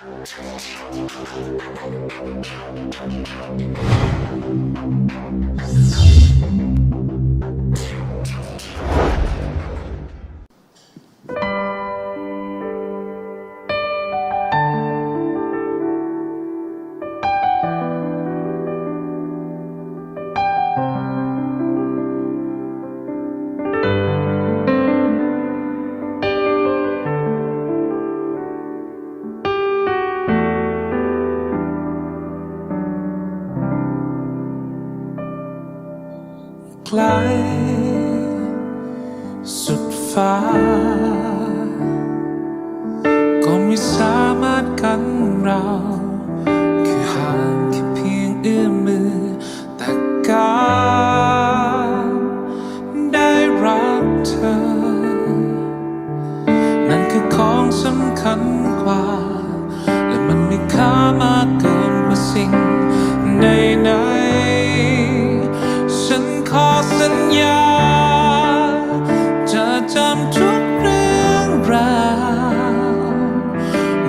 Thank you. ไกล สุดฟ้า ก็ไม่สามารถกันเรา คือห่างแค่เพียงเอื้อมมือ แต่การได้รักเธอ นั่นคือของสำคัญกว่า และมันมีค่ามากเกินกว่าสิ่งใด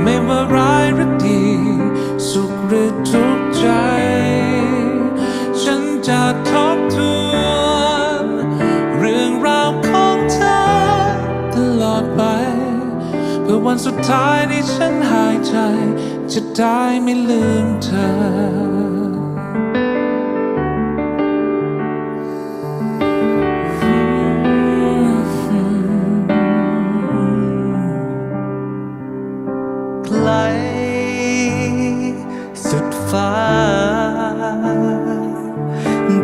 ไม่ว่าร้ายหรือดี สุขหรือทุกข์ใจ ฉันจะทบทวนเรื่องราวของเธอตลอดไป เพื่อวันสุดท้ายที่ฉันหายใจ จะได้ไม่ลืมเธอ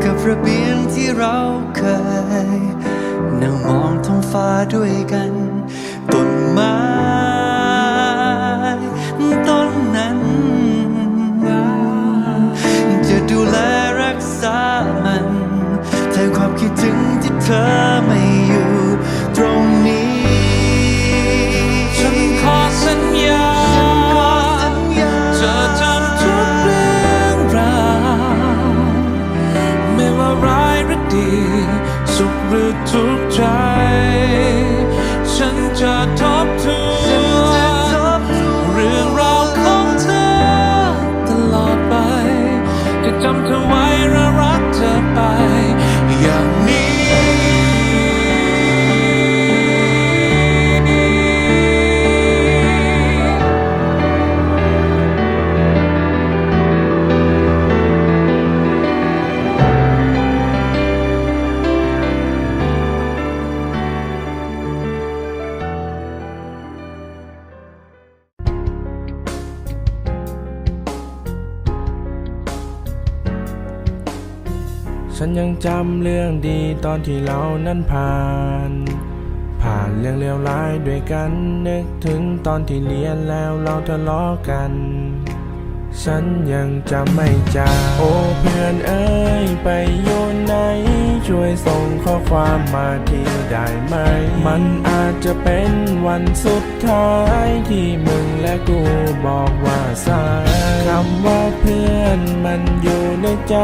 กับระเบียงที่เราเคยนั่งมองท้องฟ้าด้วยกันต้นไม้ต้นนั้น จะดูแลรักษามันแทนความคิดถึงที่เธอไม่อยู่ สุขหรือทุกข์ใจ ฉันจะทบทวนเรื่องราวของเธอตลอดไปจะจำเธอไว้ ฉันยังจำเรื่องดีตอนที่เรานั้นผ่าน ผ่านเรื่องเลวร้ายด้วยกันนึกถึงตอนที่เรียนแล้วเราทะเลาะกัน ฉันยังจำไม่จางโอ้เพื่อนเอ้ยไปอยู่ไหน ช่วยส่งข้อความมาทีได้ไหม มันอาจจะเป็นวันสุดท้ายที่มึงและกูบอกว่าสายคำว่าเพื่อนมันอยู่ในใจ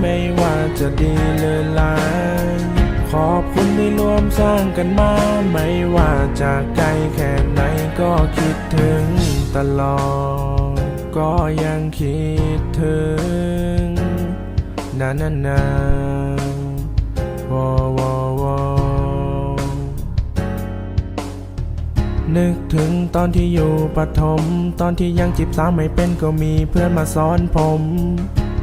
ไม่ว่าจะดีหรือร้ายขอบคุณที่ร่วมสร้างกันมา ไม่ว่าจะไกลแค่ไหนก็คิดถึงตลอด ก็ยังคิดถึงนานานาวอวอวอนึกถึงตอนที่อยู่ปฐมตอนที่ยังจีบสาวไม่เป็นก็มีเพื่อนมาสอนผม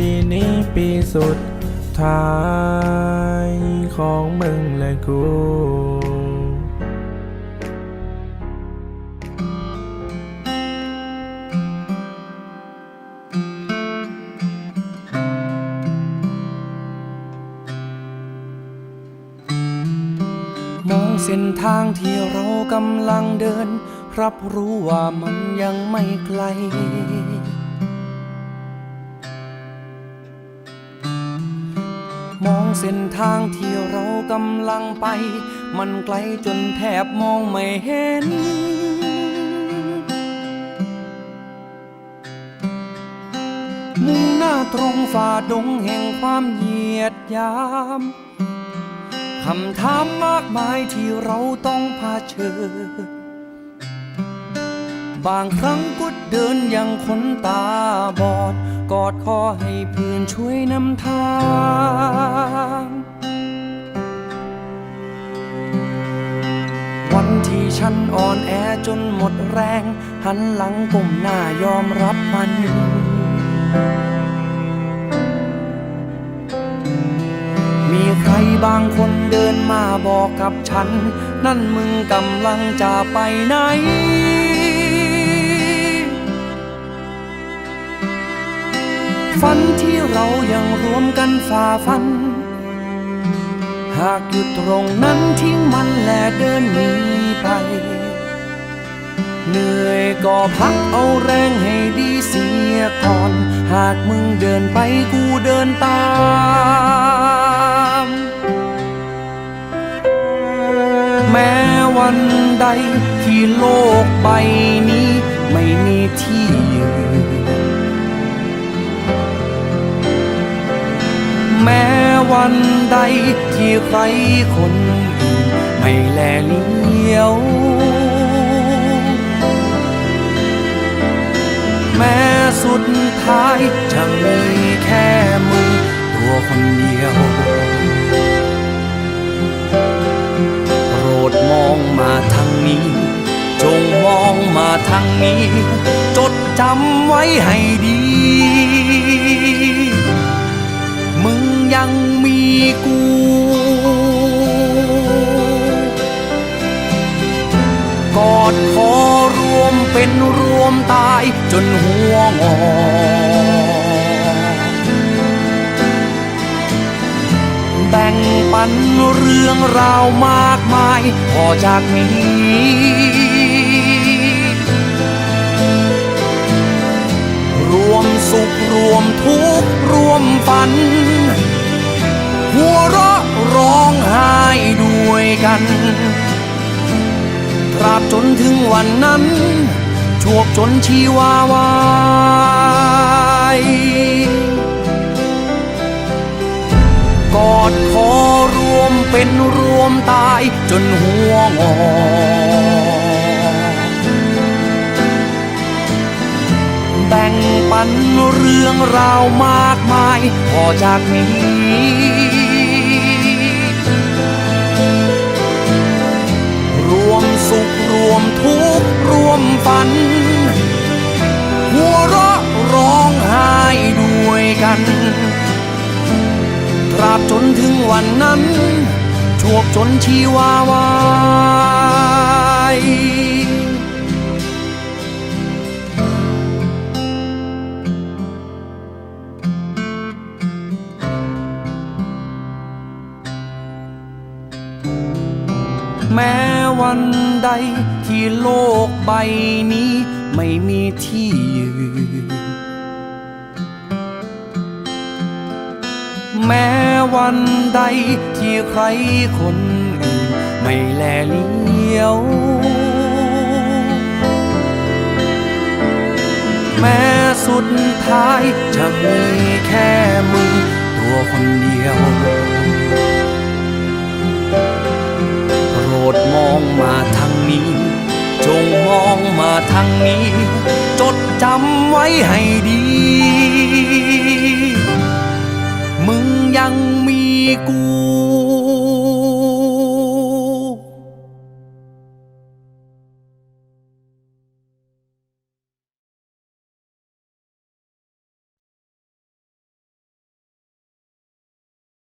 ปีนี้ปีสุดท้ายของมึงและกู มองเส้นทางที่เรากำลังเดิน รับรู้ว่ามันยังไม่ไกล มองเส้นทางที่เรากำลังไป มันไกลจนแทบมองไม่เห็น มุ่งหน้าตรงฝ่าดงแห่งความเหยียดยามคำถามมากมายที่เราต้องเผชิญ บางครั้งก็เดินอย่างคนตาบอด กอดคอให้เพื่อนช่วยนำทาง วันที่ฉันอ่อนแอจนหมดแรง หันหลังก้มหน้ายอมรับมันมีใครบางคนเดินมาบอกกับฉัน นั่นมึงกำลังจะไปไหน ฝันที่เรายังรวมกันฝ่าฟัน หากหยุดตรงนั้นทิ้งมันและเดินหนีไปเหนื่อยก็พักเอาแรงให้ดีเสียก่อน หากมึงเดินไปกูเดินตามแม้วันใดที่โลกใบนี้ ไม่มีที่ แม้วันใดที่ใครคนอื่นไม่แลเลี้ยว แม้สุดท้ายจะมีแค่มึงตัวคนเดียว โปรดมองมาทางนี้ จงมองมาทางนี้ จดจำไว้ให้ดี กูกอดคอรวมเป็นรวมตายจนหัวงอแบ่งปันเรื่องราวมากมายพอจากนี้รวมสุขรวมทุกข์รวมฝัน หัวเราะร้องไห้ด้วยกันตราบจนถึงวันนั้นชวบจนชีวาวายกอดคอรวมเป็นรวมตายจนหัวงอแบ่งปันเรื่องราวมากมายพอจากนี้ ชีวาวายแม้วันใดที่โลกใบนี้ไม่มีที่ยืน แม้วันใดที่ใครคนอื่น ไม่แลเลี้ยว แม้สุดท้ายจะมีแค่มึงตัวคนเดียวโปรดมองมาทางนี้ จงมองมาทางนี้ จดจำไว้ให้ดี